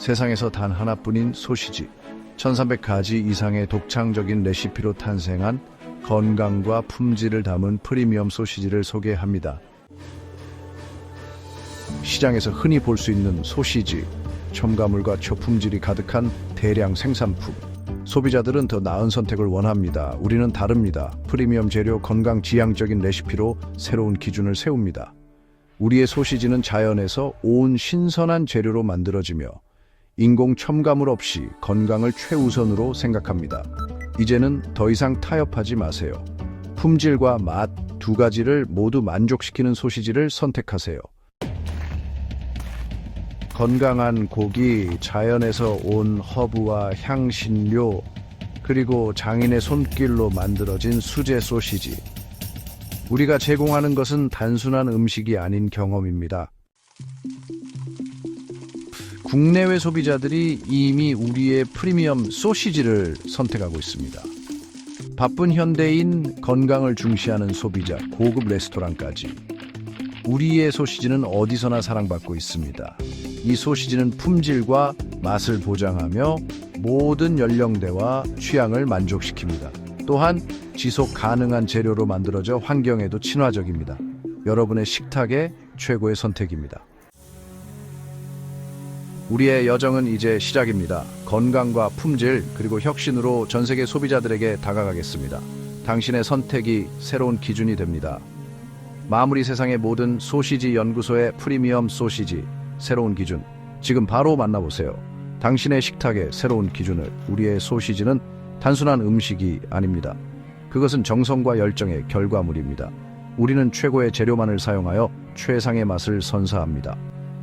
세상에서 단 하나뿐인 소시지. 1300가지 이상의 독창적인 레시피로 탄생한 건강과 품질을 담은 프리미엄 소시지를 소개합니다. 시장에서 흔히 볼 수 있는 소시지, 첨가물과 초품질이 가득한 대량 생산품. 소비자들은 더 나은 선택을 원합니다. 우리는 다릅니다. 프리미엄 재료 건강 지향적인 레시피로 새로운 기준을 세웁니다. 우리의 소시지는 자연에서 온 신선한 재료로 만들어지며 인공 첨가물 없이 건강을 최우선으로 생각합니다. 이제는 더 이상 타협하지 마세요. 품질과 맛 두 가지를 모두 만족시키는 소시지를 선택하세요. 건강한 고기, 자연에서 온 허브와 향신료, 그리고 장인의 손길로 만들어진 수제 소시지. 우리가 제공하는 것은 단순한 음식이 아닌 경험입니다. 국내외 소비자들이 이미 우리의 프리미엄 소시지를 선택하고 있습니다. 바쁜 현대인, 건강을 중시하는 소비자, 고급 레스토랑까지 우리의 소시지는 어디서나 사랑받고 있습니다. 이 소시지는 품질과 맛을 보장하며 모든 연령대와 취향을 만족시킵니다. 또한 지속 가능한 재료로 만들어져 환경에도 친화적입니다. 여러분의 식탁의 최고의 선택입니다. 우리의 여정은 이제 시작입니다. 건강과 품질 그리고 혁신으로 전 세계 소비자들에게 다가가겠습니다. 당신의 선택이 새로운 기준이 됩니다. 마무리 세상의 모든 소시지 연구소의 프리미엄 소시지 새로운 기준 지금 바로 만나보세요. 당신의 식탁의 새로운 기준을 우리의 소시지는 단순한 음식이 아닙니다. 그것은 정성과 열정의 결과물입니다. 우리는 최고의 재료만을 사용하여 최상의 맛을 선사합니다.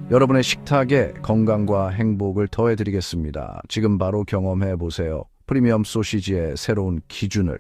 여러분의 식탁에 건강과 행복을 더해드리겠습니다. 지금 바로 경험해 보세요. 프리미엄 소시지의 새로운 기준을